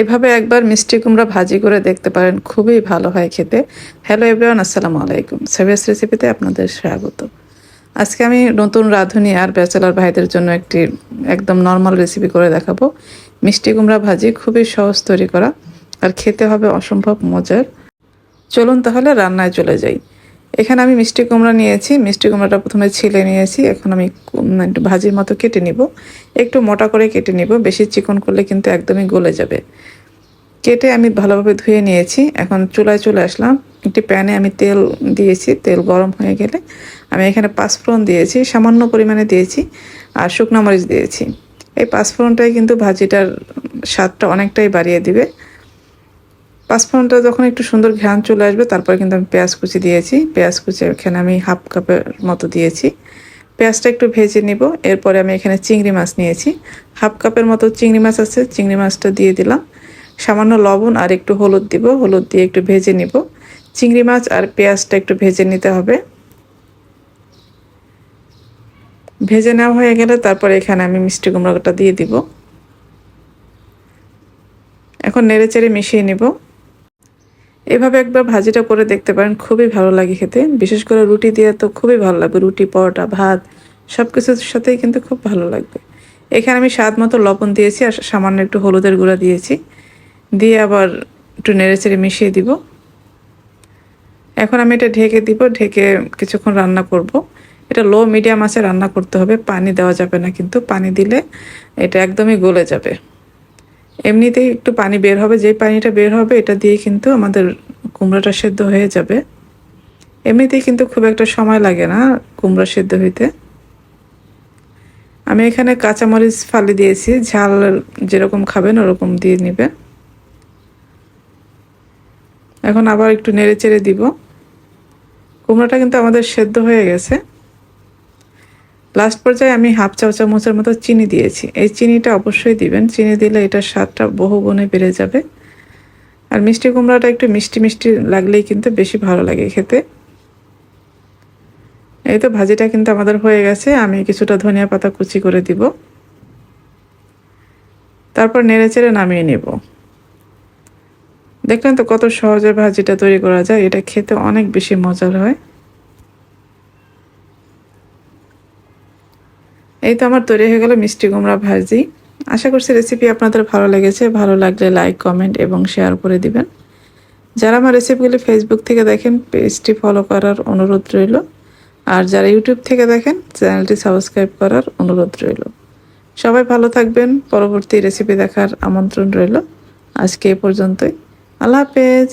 এভাবে একবার মিষ্টি কুমড়া ভাজি করে দেখতে পারেন, খুবই ভালো হয় খেতে। হ্যালো এভরিওয়ান আসসালামু আলাইকুম। সাবিয়াস রেসিপিতে আপনাদের স্বাগত। আজকে আমি নতুন রাঁধুনি আর ব্যাচেলার ভাইদের জন্য একটি একদম নর্মাল রেসিপি করে দেখাবো। মিষ্টি কুমড়া ভাজি খুবই সহজ তৈরি করা আর খেতে হবে অসম্ভব মজার। চলুন তাহলে রান্নায় চলে যাই। এখানে আমি মিষ্টি কুমড়া নিয়েছি। মিষ্টি কুমড়াটা প্রথমে ছিলে নিয়েছি। এখন আমি একটু ভাজির মতো কেটে নিব। একটু মোটা করে কেটে নিব। বেশি চিকন করলে কিন্তু একদমই গলে যাবে। কেটে আমি ভালোভাবে ধুয়ে নিয়েছি। এখন চুলায় চলে আসলাম। একটি প্যানে আমি তেল দিয়েছি। তেল গরম হয়ে গেলে আমি এখানে পাঁচফোড়ন দিয়েছি। সামান্য পরিমাণে দিয়েছি আর শুকনো মরিচ দিয়েছি। এই পাঁচফোড়নটাই কিন্তু ভাজিটার স্বাদটা অনেকটাই বাড়িয়ে দিবে। পাঁচফোড়নটা যখন একটু সুন্দর ঘ্রাণ চলে আসবে, তারপরে কিন্তু আমি পেঁয়াজ কুচি দিয়েছি। পেঁয়াজ কুচি এখানে আমি হাফ কাপের মতো দিয়েছি। পেঁয়াজটা একটু ভেজে নিব, এরপরে আমি এখানে চিংড়ি মাছ নিয়েছি। হাফ কাপের মতো চিংড়ি মাছ আছে, চিংড়ি মাছটা দিয়ে দিলাম। সামান্য লবণ আর একটু হলুদ দিব, হলুদ দিয়ে একটু ভেজে নিব। চিংড়ি মাছ আর পেঁয়াজটা একটু ভেজে নিতে হবে। ভেজে নেওয়া হয়ে গেলে তারপরে এখানে আমি মিষ্টি কুমড়োটা দিয়ে দিব। এখন নেড়ে চেড়ে মিশিয়ে নিব। এভাবে একবার ভাজিটা করে দেখতে পারেন, খুবই ভালো লাগে খেতে। বিশেষ করে রুটি দিয়ে তো খুবই ভালো লাগবে, রুটি, পরোটা, ভাত সব কিছুর সাথেই কিন্তু খুব ভালো লাগবে। এখানে আমি স্বাদ মতো লবণ দিয়েছি আর সামান্য একটু হলুদের গুঁড়া দিয়েছি। দিয়ে আবার একটু নেড়ে চেড়ে মিশিয়ে দিব। এখন আমি এটা ঢেকে দিব, ঢেকে কিছুক্ষণ রান্না করব। এটা লো মিডিয়াম আছে রান্না করতে হবে, পানি দেওয়া যাবে না কিন্তু, পানি দিলে এটা একদমই গলে যাবে। এমনিতেই একটু পানি বের হবে, যেই পানিটা বের হবে এটা দিয়ে কিন্তু আমাদের কুমড়োটা সেদ্ধ হয়ে যাবে। এমনিতেই কিন্তু খুব একটা সময় লাগে না কুমড়া সেদ্ধ হইতে। আমি এখানে কাঁচামরিচ ফালি দিয়েছি, ঝাল যেরকম খাবেন ওরকম দিয়ে নেবেন এখন আবার একটু নেড়ে চেড়ে দিব। কুমড়োটা কিন্তু আমাদের সেদ্ধ হয়ে গেছে। লাস্ট পর্যায়ে আমি হাফ চা চামচের মতো চিনি দিয়েছি। এই চিনিটা অবশ্যই দিবেন। চিনি দিলে এটার স্বাদটা বহু গুণে বেড়ে যাবে। আর মিষ্টি কুমড়াটা একটু মিষ্টি মিষ্টি লাগলেই কিন্তু বেশি ভালো লাগে খেতে। এই তো ভাজিটা কিন্তু আমাদের হয়ে গেছে। আমি কিছুটা ধনিয়া পাতা কুচি করে দিব। তারপর নেড়ে চেড়ে নামিয়ে নেব। দেখলেন তো কত সহজে ভাজিটা তৈরি করা যায়। এটা খেতে অনেক বেশি মজার হয়। এই তো আমার তৈরি হয়ে গেল মিষ্টি কুমড়া ভাজি। আশা করছি রেসিপি আপনাদের ভালো লেগেছে। ভালো লাগলে লাইক কমেন্ট এবং শেয়ার করে দিবেন। যারা আমার রেসিপিগুলি ফেসবুক থেকে দেখেন, পেজটি ফলো করার অনুরোধ রইল। আর যারা ইউটিউব থেকে দেখেন, চ্যানেলটি সাবস্ক্রাইব করার অনুরোধ রইল। সবাই ভালো থাকবেন। পরবর্তী রেসিপি দেখার আমন্ত্রণ রইল। আজকে এ পর্যন্তই। আল্লাহ হাফেজ।